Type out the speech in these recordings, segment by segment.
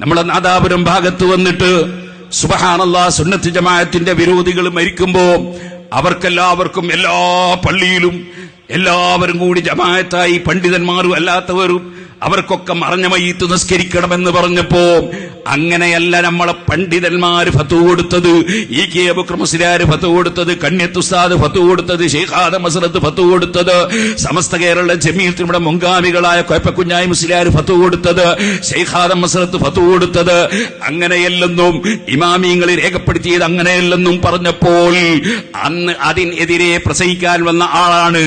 നമ്മളെ നാദാപുരം ഭാഗത്ത് വന്നിട്ട് സുബഹാനല്ല സുന്നത്ത് ജമാഅത്തിന്റെ വിരോധികൾ മരിക്കുമ്പോ അവർക്കെല്ലാവർക്കും എല്ലാ പള്ളിയിലും എല്ലാവരും കൂടി ജമാഅത്തായി പണ്ഡിതന്മാരും അല്ലാത്തവരും അവർക്കൊക്കെ മറഞ്ഞ നിസ്കരിക്കണമെന്ന് പറഞ്ഞപ്പോ അങ്ങനെയല്ല നമ്മളെ പണ്ഡിതന്മാര് ഫത്തു കൊടുത്തത്. ഇ കെ അബുക്രമസിലാര് ഫത്തു കൊടുത്തത്. കണ്യത്തുസ്താദ് ഫത്തു കൊടുത്തത്. ഷെയ്ഖാദ മസറത്ത് ഫത്തു കൊടുത്തത്. സമസ്ത കേരള ജമീയത്തിനുടെ മുങ്കാമികളായ കൊയപ്പക്കുഞ്ഞായി മുസ്ലിയാര് ഫത്തു കൊടുത്തത്. ഷെയ്ഖാദ മസറത്ത് ഫത്തു കൊടുത്തത്. അങ്ങനെയല്ലെന്നും ഇമാമിയങ്ങളിൽ രേഖപ്പെടുത്തിയത് അങ്ങനെയല്ലെന്നും പറഞ്ഞപ്പോൾ അന്ന് അതിനെതിരെ പ്രസംഗിക്കാൻ വന്ന ആളാണ്.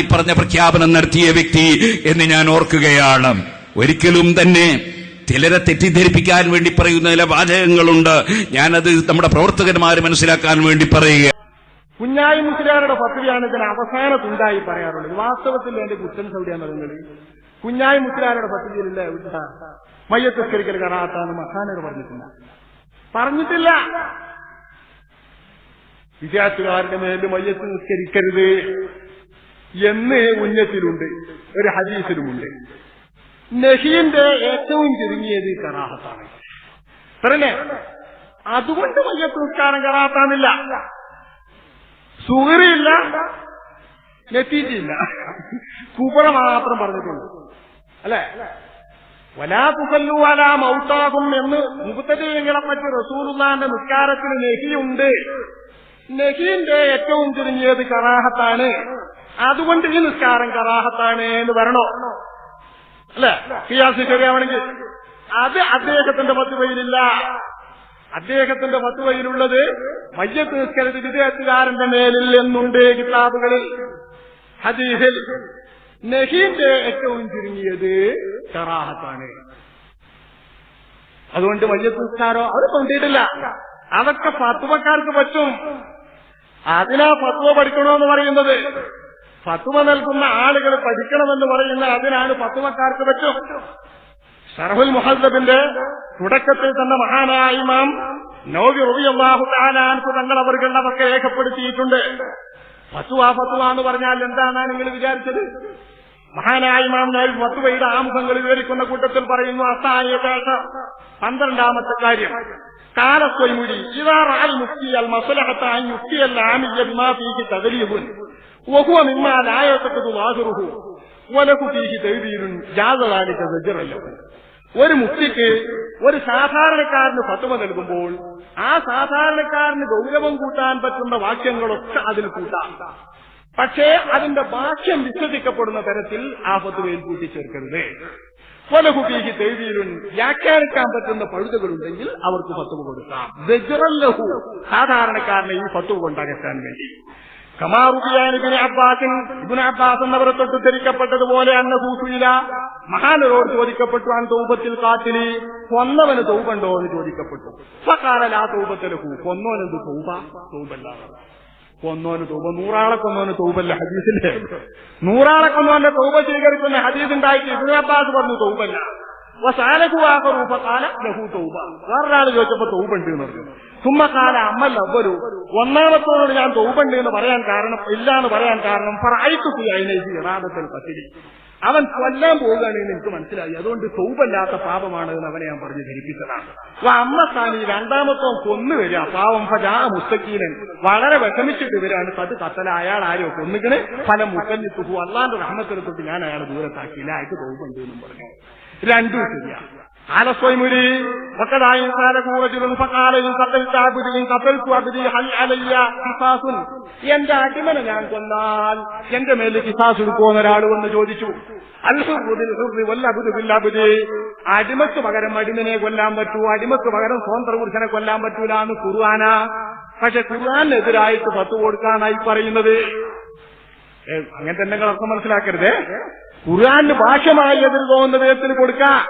ഈ പറഞ്ഞ പ്രഖ്യാപനം നടത്തിയ വ്യക്തി എന്ന് ഞാൻ ഓർക്കുകയാണ്. ഒരിക്കലും തന്നെ ചിലരെ തെറ്റിദ്ധരിപ്പിക്കാൻ വേണ്ടി പറയുന്ന ചില വാചകങ്ങളുണ്ട്. ഞാനത് നമ്മുടെ പ്രവർത്തകന്മാർ മനസ്സിലാക്കാൻ വേണ്ടി പറയുക. കുഞ്ഞായി മുസ്ലിയാരുടെ പദ്ധതിയാണ് ഇതിന് അവസാന തുണ്ടായി പറയാറുള്ളത് വാസ്തവത്തിൽ എന്റെ കുറ്റം സൗദിയാണ് നിങ്ങൾ കുഞ്ഞായി മുസ്ലിയാരുടെ പദ്ധതിയിലില്ല ഇവിടുത്തെ മയ്യത്തസ്കരിക്കൽ കറാത്താന്ന് മഹാനർ പറഞ്ഞിട്ടില്ല. പറഞ്ഞിട്ടില്ല. വിദ്യാർത്ഥികാരുടെ മേൽ മയ്യത്ത് നിസ്കരിക്കരുത് എന്ന് ഉന്നത്തിലുണ്ട് ഒരു ഹദീസിലുമുണ്ട്. നഹീന്റെ ഏറ്റവും ചുരുങ്ങിയത് കറാഹത്താണ്. അത്രല്ലേ അതുകൊണ്ട് മയ്യത്ത് നിസ്കാരം കറാത്താന്നില്ല സുഹറിയില്ല നെത്തിയിട്ടില്ല കൂപ്പറ മാത്രം പറഞ്ഞിട്ടുണ്ട്. അല്ലെ? വലാ തുസല്ലു വലാ മൗത്താകും എന്ന് മുപ്പത്തീങ്ങളെ പറ്റി റസൂലുള്ളാന്റെ നിസ്കാരത്തിന് നെഹിയുണ്ട്. നെഹിന്റെ ഏറ്റവും ചുരുങ്ങിയത് കറാഹത്താണ്. അതുകൊണ്ട് ഈ നിസ്കാരം കറാഹത്താണ് എന്ന് വരണോ? അല്ലെ? പിയാസി ശരിയാവണമെങ്കിൽ അത് അദ്ദേഹത്തിന്റെ പത്തുവയിലില്ല അദ്ദേഹത്തിന്റെ പത്തുവയിലുള്ളത് മയ്യത്ത് നിസ്കരത് വിദേഹത്തുകാരന്റെ മേലിൽ എന്നുണ്ട് കിതാബുകളിൽ. ഹദീസിൽ നഹീന്റെ ഏറ്റവും ചുരുങ്ങിയത് കറാഹത്താണ്. അതുകൊണ്ട് മയ്യത്ത് നിസ്കാരോ അത് കൊണ്ടിട്ടില്ല അതൊക്കെ ഫത്വക്കാർക്ക് പറ്റും. അതിനാ ഫത്വ പഠിക്കണമെന്ന് പറയുന്നത്. ഫത്വ നൽകുന്ന ആളുകൾ പഠിക്കണമെന്ന് പറയുന്ന അതിനാണ് ഫത്തുമക്കാർക്ക് പറ്റും. ഷർഹുൽ മുഹദ്ദബിന്റെ തുടക്കത്തിൽ തന്നെ മഹാനായ ഇമാം നൗബി റബിയല്ലാഹു താലാൻകു തങ്ങൾ അവർകൾ അതൊക്കെ രേഖപ്പെടുത്തിയിട്ടുണ്ട്. ഫത്തുവ ഫത്തുവ എന്ന് പറഞ്ഞാൽ എന്താണ് നിങ്ങൾ വിചാരിച്ചത്? മഹാനായ ഇമാം നൗബി ഫത്വയുടെ ആമുഖങ്ങൾ വിവരിക്കുന്ന കൂട്ടത്തിൽ പറയുന്നു അസായ പന്ത്രണ്ടാമത്തെ കാര്യം കാലസ്വൈമുടി ഇതാറായി മുക്തി അൽ മസലഹത്താൻ യുക്തി അൽ ആമിയ ബിമാ ഫീഹി തഗ്ലീബുൻ مما لا يعتقد ظاهره. ولك فيه ഫീഹി جاز ذلك له ഒരു മുക്തിക്ക് ഒരു സാധാരണക്കാരന് ഫത്തുമ നൽകുമ്പോൾ ആ സാധാരണക്കാരന് ഗൗരവം കൂട്ടാൻ പറ്റുന്ന വാക്യങ്ങളൊക്കെ അതിൽ കൂട്ടാം. പക്ഷേ അതിന്റെ വാക്യം വിശ്വസിക്കപ്പെടുന്ന തരത്തിൽ ആ ഫത്വയിൽ കൂട്ടിച്ചേർക്കരുത്. പല കുട്ടിക്ക് തെഴുതിയിലും വ്യാഖ്യാനിക്കാൻ പറ്റുന്ന പഴുതുകളുണ്ടെങ്കിൽ അവർക്ക് ഫത്തുവ കൊടുക്കാം. സാധാരണക്കാരനെ ഈ ഫത്തുവ കൊണ്ടകറ്റാൻ വേണ്ടി. അബ്ബാസിൻ. അബ്ബാസ് തൊട്ട് ധരിക്കപ്പെട്ടതുപോലെ അന്ന സൂസുയില മഹാനരോട് ചോദിക്കപ്പെട്ടു അൻ തൗബത്തിൽ കാറ്റിൽ കൊന്നവന് തൗബുണ്ടോ എന്ന് ചോദിക്കപ്പെട്ടു. ആ തൂപത്തിൽ കൊന്നോനെന്ത് തൗബ? തൗബല്ലാതെ കൊന്നോന് തൗബ നൂറാളെ കൊന്നോന് തൗബല്ല. ഹദീസിന്റെ നൂറാളെ കൊന്നോന്റെ തൗബ സ്വീകരിക്കുന്ന ഹദീസ് ഉണ്ടായിട്ട് ഇബിന് അബ്ബാസ് പറഞ്ഞു തൗബല്ല. വേറൊരാൾ ചോദിച്ചപ്പോ തൗബുണ്ട് പറഞ്ഞു. സുമ്മക്കാല അമ്മല്ല അവരു ഒന്നാമത്തോട് ഞാൻ തൗബുണ്ട് എന്ന് പറയാൻ കാരണം ഇല്ല എന്ന് പറയാൻ കാരണം പറയത്തുകി അതിനേക്ക് യഥാർത്ഥത്തിൽ പത്തിരി അവൻ കൊല്ലാൻ പോവുകയാണെന്ന് എനിക്ക് മനസ്സിലായി. അതുകൊണ്ട് തൗബല്ലാത്ത പാപമാണ് എന്ന് അവനെ ഞാൻ പറഞ്ഞ് ധരിപ്പിച്ചതാണ്. അപ്പൊ അമ്മ സ്ഥാനി രണ്ടാമത്തോ കൊന്നു വരിക. പാവം ഫജാ മുസ്തക്കീനൻ വളരെ വിഷമിച്ചിട്ട് വരികയാണ്. അത് കത്തല അയാൾ ആരോ കൊന്നുകിന് ഫലം മുക്കഞ്ഞിട്ട് പോകും അള്ളാന്റെ തൊട്ട് ഞാൻ അയാളെ ദൂരത്താക്കിയില്ല അയാൾക്ക് തൗബുണ്ട് എന്നും പറഞ്ഞു. രണ്ടും ശരിയാ رجل فقال കാലകൂറത്തിലും قتلت عبدي അബുദിയും قتلت عبدي هل അലയ്യ قصاص എന്റെ അടിമനെ ഞാൻ കൊന്നാൽ എന്റെ മേലെ കിസാസ് എടുക്കുമെന്ന് ഒരാൾ വന്ന് ചോദിച്ചു അടിമക്ക് പകരം അടിമനെ കൊല്ലാൻ പറ്റൂ അടിമക്ക് പകരം സ്വന്തം പുരുഷനെ കൊല്ലാൻ പറ്റൂല എന്ന് ഖുർആന? പക്ഷെ ഖുർആാനെതിരായിട്ട് പത്ത് കൊടുക്കാനായി പറയുന്നത്. അങ്ങനെ എന്തെങ്കിലും അർത്ഥം മനസ്സിലാക്കരുത്? ഖുർആാന് ഭാഷമായി എതിർ തോന്നുന്ന വിധത്തിൽ കൊടുക്കാം.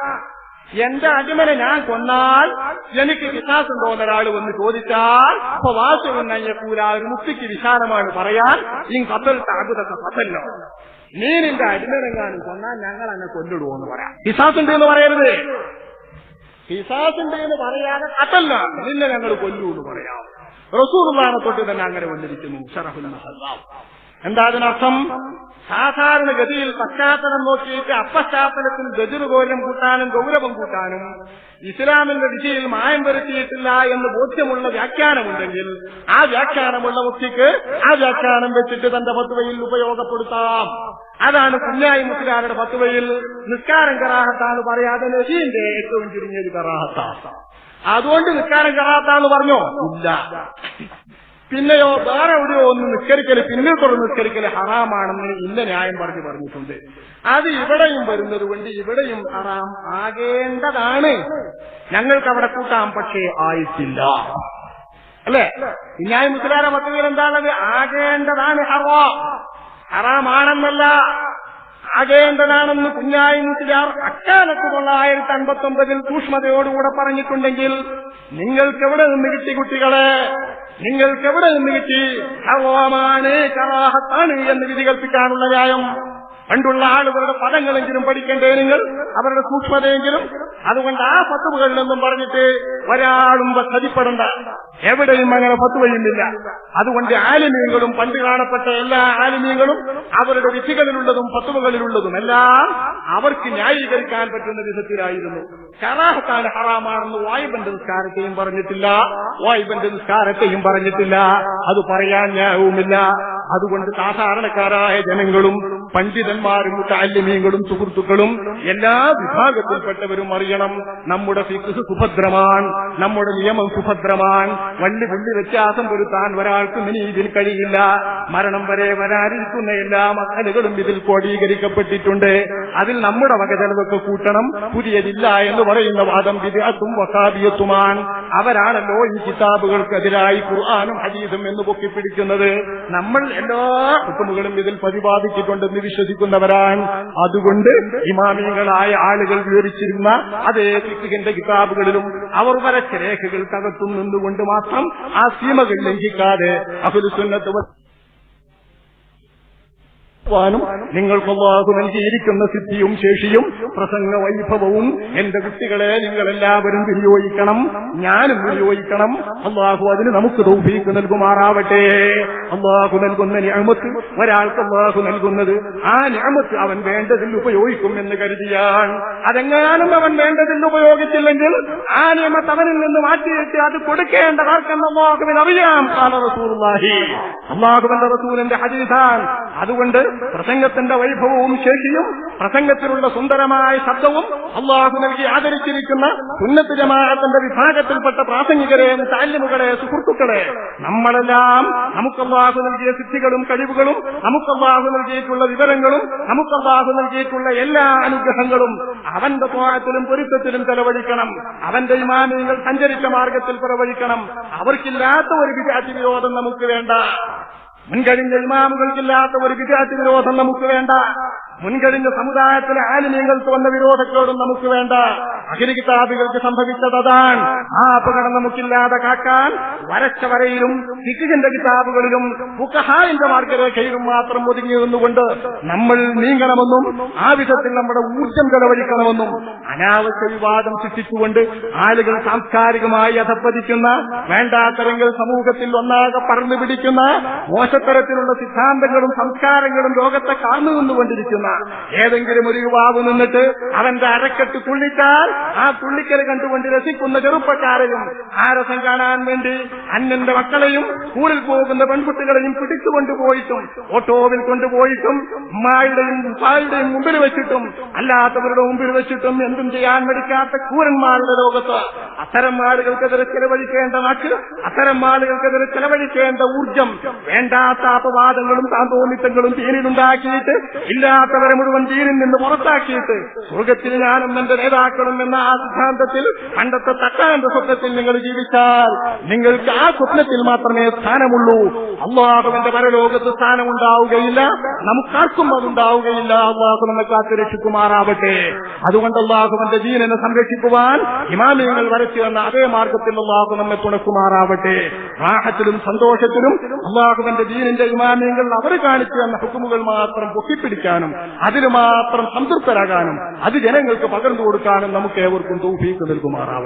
എന്റെ അടിമനെ ഞാൻ കൊന്നാൽ എനിക്ക് വിശ്വാസം തോന്നുന്ന ഒരാൾ വന്ന് ചോദിച്ചാൽ അപ്പൊ വാസുവെന്നയ്യക്കൂല ഒരു മുക്തിക്ക് വിശാലമാണ് പറയാൻ ഈ കത്തൽ താകുതൊക്കെ കത്തല്ലോ നീ നിന്റെ അടിമനെങ്ങാനും കൊന്നാൽ ഞങ്ങൾ എന്നെ കൊല്ലിടുവോ എന്ന് പറയാം. വിശ്വാസുണ്ട് എന്ന് പറയരുത്. വിശ്വാസുണ്ട് എന്ന് പറയാതെ കത്തല്ല നിന്നെ ഞങ്ങൾ കൊല്ലൂ എന്ന് പറയാം. റസൂർ തൊട്ട് തന്നെ അങ്ങനെ വന്നിരിക്കുന്നു. ഷറഫുൽ എന്താ അതിനർത്ഥം സാധാരണഗതിയിൽ പശ്ചാത്തലം നോക്കിയിട്ട് അപ്പശ്ചാത്തലത്തിൽ ഗജുരുഗോലം കൂട്ടാനും ഗൗരവം കൂട്ടാനും ഇസ്ലാമിന്റെ ദിശയിൽ മായം വരുത്തിയിട്ടില്ല എന്ന് ബോധ്യമുള്ള വ്യാഖ്യാനമുണ്ടെങ്കിൽ ആ വ്യാഖ്യാനമുള്ള വ്യക്തിക്ക് ആ വ്യാഖ്യാനം വെച്ചിട്ട് തന്റെ പത്തുവയിൽ ഉപയോഗപ്പെടുത്താം. അതാണ് കുഞ്ഞായി മുസ്ലിയാരുടെ പത്തുവയിൽ നിസ്കാരം കറാഹത്താണ് പറയാതെ നബീന്റെ ഏറ്റവും ചുരുങ്ങിയത് കറാഹത്താണ്. അതുകൊണ്ട് നിസ്കാരം കറാഹത്താന്ന് പറഞ്ഞോ? ഇല്ല. പിന്നെയോ വേറെ എവിടെയോ ഒന്ന് നിസ്കരിക്കൽ പിന്നിൽ തുടർന്ന് നിസ്കരിക്കൽ ഹറാമാണെന്ന് ഇന്ന ന്യായം പറഞ്ഞു പറഞ്ഞിട്ടുണ്ട്. അത് ഇവിടെയും വരുന്നത് കൊണ്ട് ഇവിടെയും ഹറാം ആകേണ്ടതാണ്. ഞങ്ങൾക്ക് അവിടെ കൂട്ടാം പക്ഷേ ആയിട്ടില്ല. അല്ലേ? ന്യായ മുസ്ലാര പദ്ധതിയിൽ എന്താണത്? ആകേണ്ടതാണ് ഹറാം. ഹറാമാണെന്നല്ല ആകേണ്ടതാണെന്ന് കുഞ്ഞായി മുസ്ലിയാർ അക്കാലത്ത് തൊള്ളായിരത്തി അൻപത്തി ഒമ്പതിൽ സൂക്ഷ്മതയോടുകൂടെ പറഞ്ഞിട്ടുണ്ടെങ്കിൽ നിങ്ങൾക്ക് എവിടെ നിന്ന് കിട്ടി കുട്ടികളെ? നിങ്ങൾക്ക് എവിടെ നിന്ന് കിട്ടി? ഹവാമാണ് കറാഹത്താണ് എന്ന് വിധി കൽപ്പിക്കാനുള്ള ന്യായം. പണ്ടുള്ള ആളുകളുടെ പദങ്ങളെങ്കിലും പഠിക്കേണ്ടേ നിങ്ങൾ? അവരുടെ സൂക്ഷ്മതയെങ്കിലും? അതുകൊണ്ട് ആ ഫത്തുവകളിൽ നിന്നും പറഞ്ഞിട്ട് ഒരാളും സതിപ്പെടണ്ട എവിടെയും അങ്ങനെ ഫത്തുവയുമില്ല അതുകൊണ്ട് ആലിമീങ്ങളും പണ്ട് കാണപ്പെട്ട എല്ലാ ആലിമീങ്ങളും അവരുടെ വിധികളിലുള്ളതും ഫത്തുവകളിലുള്ളതും എല്ലാം അവർക്ക് ന്യായീകരിക്കാൻ പറ്റുന്ന വിധത്തിലായിരുന്നു. കറാഹത്താണ് ഹറാമാണെന്ന് വായുബന്റെ നിസ്കാരത്തെയും പറഞ്ഞിട്ടില്ല. വായുബന്റെ നിസ്കാരത്തെയും പറഞ്ഞിട്ടില്ല. അത് പറയാൻ ന്യായവുമില്ല. അതുകൊണ്ട് സാധാരണക്കാരായ ജനങ്ങളും പണ്ഡിതന്മാരും താല്യമീങ്ങളും സുഹൃത്തുക്കളും എല്ലാ വിഭാഗത്തിൽപ്പെട്ടവരും അറിയണം നമ്മുടെ ഫിക്സ് സുഭദ്രമാൻ നമ്മുടെ നിയമം സുഭദ്രമാൻ. വള്ളി പുള്ളി വ്യത്യാസം വരുത്താൻ ഒരാൾക്കും ഇനി ഇതിൽ കഴിയില്ല. മരണം വരെ വരാനിരിക്കുന്ന എല്ലാ മക്കളുകളും ഇതിൽ കോടീകരിക്കപ്പെട്ടിട്ടുണ്ട് അതിൽ നമ്മുടെ വകചെലവൊക്കെ കൂട്ടണം. പുതിയതില്ല എന്ന് പറയുന്ന വാദം വിദ്യാസും വസാബിയത്തുമാൻ അവരാണല്ലോ ഈ കിതാബുകൾക്കെതിരായി ഖുർആാനും ഹദീസും എന്ന് പൊക്കിപ്പിടിക്കുന്നത്. നമ്മൾ എല്ലാ ഹുക്കുമുകളും ഇതിൽ പ്രതിപാദിച്ചിട്ടുണ്ടെന്ന് വിശ്വസിക്കുന്നവരാണ്. അതുകൊണ്ട് ഇമാമിയങ്ങളായ ആളുകൾ വിവരിച്ചിരുന്ന അതേ ഫിഖിന്റെ കിതാബുകളിലും അവർ വരച്ച രേഖകൾക്കകത്തും നിന്നുകൊണ്ട് മാത്രം ആ സീമകൾ ലംഘിക്കാതെ അഹുലുസുന്നത്ത് വാനും നിങ്ങൾക്ക് അള്ളാഹു നൽകിയിരിക്കുന്ന സിദ്ധിയും ശേഷിയും പ്രസംഗ വൈഭവവും എന്റെ കുട്ടികളെ നിങ്ങൾ എല്ലാവരും വിനിയോഗിക്കണം ഞാനും വിനിയോഗിക്കണം. അള്ളാഹു അതിന് നമുക്ക് തൗഫീക്ക് നൽകുമാറാവട്ടെ. അള്ളാഹു നൽകുന്ന ഞാമത്ത് ഒരാൾക്ക് അള്ളാഹു നൽകുന്നത് ആ ഞാമത്ത് അവൻ വേണ്ടതിൽ ഉപയോഗിക്കും എന്ന് കരുതിയാൽ അതെങ്ങാനും അവൻ വേണ്ടതിൽ ഉപയോഗിച്ചില്ലെങ്കിൽ ആ നിയമത്ത് അവനിൽ നിന്ന് മാറ്റിയിട്ട് അത് കൊടുക്കേണ്ടതാർക്കെന്ന് അള്ളാഹുവിന് അറിയാം. അള്ളാഹുവിന്റെ അതുകൊണ്ട് പ്രസംഗത്തിന്റെ വൈഭവവും ശേഷിയും പ്രസംഗത്തിലുള്ള സുന്ദരമായ ശബ്ദവും അള്ളാഹു നൽകി ആദരിച്ചിരിക്കുന്ന ഉന്നത ജമാഅത്തിന്റെ വിഭാഗത്തിൽപ്പെട്ട പ്രാസംഗികരെ താല്യമുകളെ സുഹൃത്തുക്കളെ നമ്മളെല്ലാം നമുക്ക് അള്ളാഹു നൽകിയ സിദ്ധികളും കഴിവുകളും നമുക്ക് അള്ളാഹു നൽകിയിട്ടുള്ള വിവരങ്ങളും നമുക്ക് അള്ളാഹു നൽകിയിട്ടുള്ള എല്ലാ അനുഗ്രഹങ്ങളും അവന്റെ ത്വാഴത്തിലും പൊരുത്തത്തിലും ചെലവഴിക്കണം. അവന്റെ ഇമാനങ്ങൾ സഞ്ചരിച്ച മാർഗത്തിൽ പ്രവഴിക്കണം അവർക്കില്ലാത്ത ഒരു വിദ്യാർത്ഥി വിരോധം നമുക്ക് വേണ്ട. മുൻകഴിഞ്ഞ ഇമാമുകൾക്കില്ലാത്ത ഒരു വിദ്യാർത്ഥി വിരോധം നമുക്ക് വേണ്ട. മുൻകഴിഞ്ഞ സമുദായത്തിലെ ആലിന്യങ്ങൾക്ക് വന്ന വിരോധത്തോടും നമുക്ക് വേണ്ട. അഖില കിതാബികൾക്ക് സംഭവിച്ചത് അതാണ്. ആ അപകടം നമുക്കില്ലാതെ കാക്കാൻ വരച്ച വരയിലും കിതാബുകളിലും ഫുഖഹായിന്റെ മാർഗരേഖയിലും മാത്രം ഒതുങ്ങി നിന്നുകൊണ്ട് നമ്മൾ നീങ്ങണമെന്നും ആ വിധത്തിൽ നമ്മുടെ ഊർജം ചെലവഴിക്കണമെന്നും അനാവശ്യ വിവാദം സൃഷ്ടിച്ചുകൊണ്ട് ആളുകൾ സാംസ്കാരികമായി അധപ്പതിക്കുന്ന വേണ്ടാത്തരങ്ങൾ സമൂഹത്തിൽ ഒന്നാകെ പറഞ്ഞു പിടിക്കുന്ന മോശത്തരത്തിലുള്ള സിദ്ധാന്തങ്ങളും സംസ്കാരങ്ങളും ലോകത്തെ കാർന്നു നിന്നുകൊണ്ടിരിക്കുന്ന ഏതെങ്കിലും ഒരു യുവാവ് നിന്നിട്ട് അവന്റെ അരക്കെട്ട് തുള്ളിച്ചാൽ ആ തുള്ളിക്കൽ കണ്ടുകൊണ്ട് രസിക്കുന്ന ചെറുപ്പക്കാരെയും ആ രസം കാണാൻ വേണ്ടി അന്നന്റെ മക്കളെയും സ്കൂളിൽ പോകുന്ന പെൺകുട്ടികളെയും പിടിച്ചുകൊണ്ടുപോയിട്ടും ഓട്ടോവിൽ കൊണ്ടുപോയിട്ടും ഉമ്മായുടെയും ഉപ്പായുടെയും മുമ്പിൽ വെച്ചിട്ടും അല്ലാത്തവരുടെ മുമ്പിൽ വെച്ചിട്ടും എന്തും ചെയ്യാൻ മടിക്കാത്ത ക്രൂരന്മാരുടെ ലോകത്ത് അത്തരം ആളുകൾക്കെതിരെ ചെലവഴിക്കേണ്ട നാക്ക് അത്തരം ആളുകൾക്കെതിരെ ചെലവഴിക്കേണ്ട ഊർജം വേണ്ടാത്ത അപവാദങ്ങളും താന്തോന്നിത്തങ്ങളും തീരിലുണ്ടാക്കിയിട്ട് ഇല്ലാത്തവരെ മുഴുവൻ ജീനിൽ നിന്ന് പുറത്താക്കിയിട്ട് സ്വർഗത്തിൽ ഞാനും എന്റെ നേതാക്കളും എന്ന ആ സിദ്ധാന്തത്തിൽ പണ്ടത്തെ തക്കാന്റെ സ്വപ്നത്തിൽ നിങ്ങൾ ജീവിച്ചാൽ നിങ്ങൾക്ക് ആ സ്വപ്നത്തിൽ മാത്രമേ സ്ഥാനമുള്ളൂ. അള്ളാഹുവിന്റെ പരലോകത്ത് സ്ഥാനമുണ്ടാവുകയില്ല. നമുക്കാർക്കും അതുണ്ടാവുകയില്ല. അള്ളാഹു കാത്തു രക്ഷിക്കുമാറാവട്ടെ അതുകൊണ്ട് അള്ളാഹുവിന്റെ ജീനനെ സംരക്ഷിക്കുവാൻ ഇമാമിയങ്ങൾ വരച്ചു വന്ന അതേ മാർഗത്തിൽ അള്ളാഹു നമ്മെ തുണക്കുമാറാവട്ടെ. റാഹത്തിലും സന്തോഷത്തിലും അള്ളാഹുവിന്റെ ദീനിന്റെ ഇമാമിയങ്ങൾ അവർ കാണിച്ചു വന്ന ഹുക്കുമുകൾ മാത്രം പൊക്കിപ്പിടിക്കാനും അതിന് മാത്രം സംതൃപ്തരാകാനും അത് ജനങ്ങൾക്ക് പകർന്നു കൊടുക്കാനും നമുക്ക് ഏവർക്കും തൗഫീക്ക് നൽകുമാറാവട്ടെ.